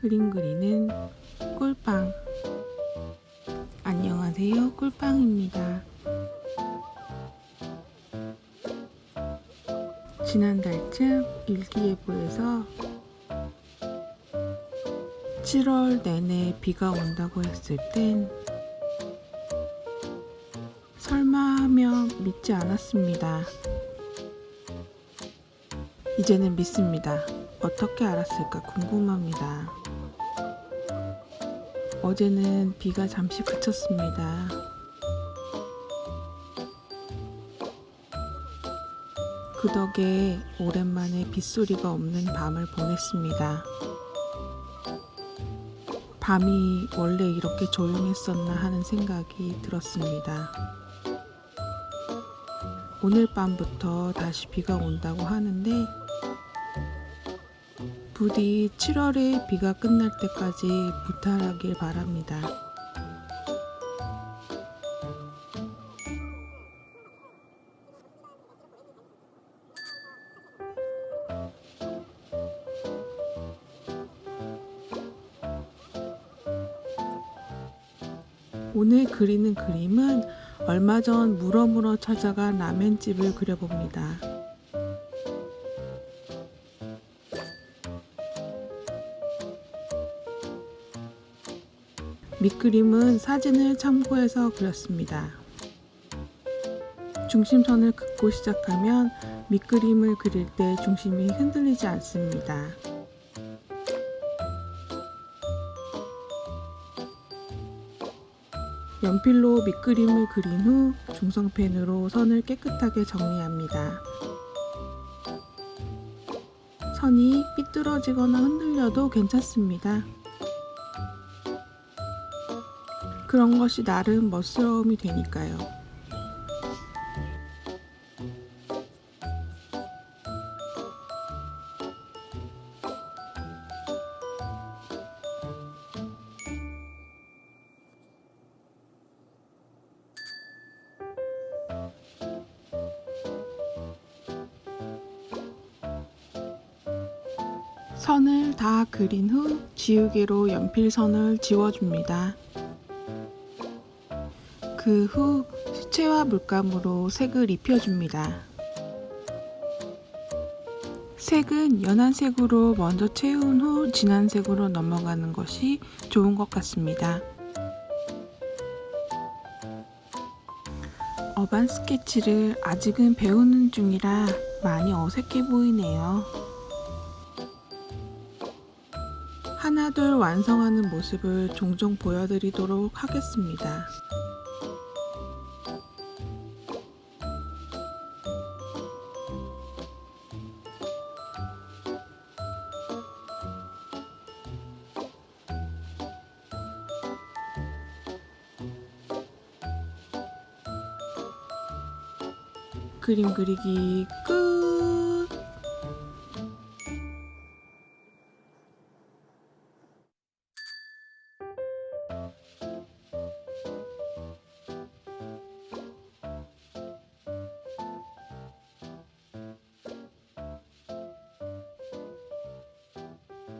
그림 그리는 꿀빵. 안녕하세요, 꿀빵입니다. 지난달쯤 일기예보에서 7월 내내 비가 온다고 했을 땐 설마 하며 믿지 않았습니다. 이제는 믿습니다. 어떻게 알았을까 궁금합니다. 어제는 비가 잠시 그쳤습니다. 그 덕에 오랜만에 빗소리가 없는 밤을 보냈습니다. 밤이 원래 이렇게 조용했었나 하는 생각이 들었습니다. 오늘 밤부터 다시 비가 온다고 하는데 부디 7월에 비가 끝날 때까지 무탈하길 바랍니다. 오늘 그리는 그림은 얼마 전 물어물어 찾아간 라면집을 그려봅니다. 밑그림은 사진을 참고해서 그렸습니다. 중심선을 긋고 시작하면 밑그림을 그릴 때 중심이 흔들리지 않습니다. 연필로 밑그림을 그린 후 중성펜으로 선을 깨끗하게 정리합니다. 선이 삐뚤어지거나 흔들려도 괜찮습니다. 그런 것이 나름 멋스러움이 되니까요. 선을 다 그린 후 지우개로 연필선을 지워줍니다. 그 후 수채화 물감으로 색을 입혀줍니다. 색은 연한 색으로 먼저 채운 후 진한 색으로 넘어가는 것이 좋은 것 같습니다. 어반 스케치를 아직은 배우는 중이라 많이 어색해 보이네요. 하나둘 완성하는 모습을 종종 보여드리도록 하겠습니다. 그림 그리기 끝!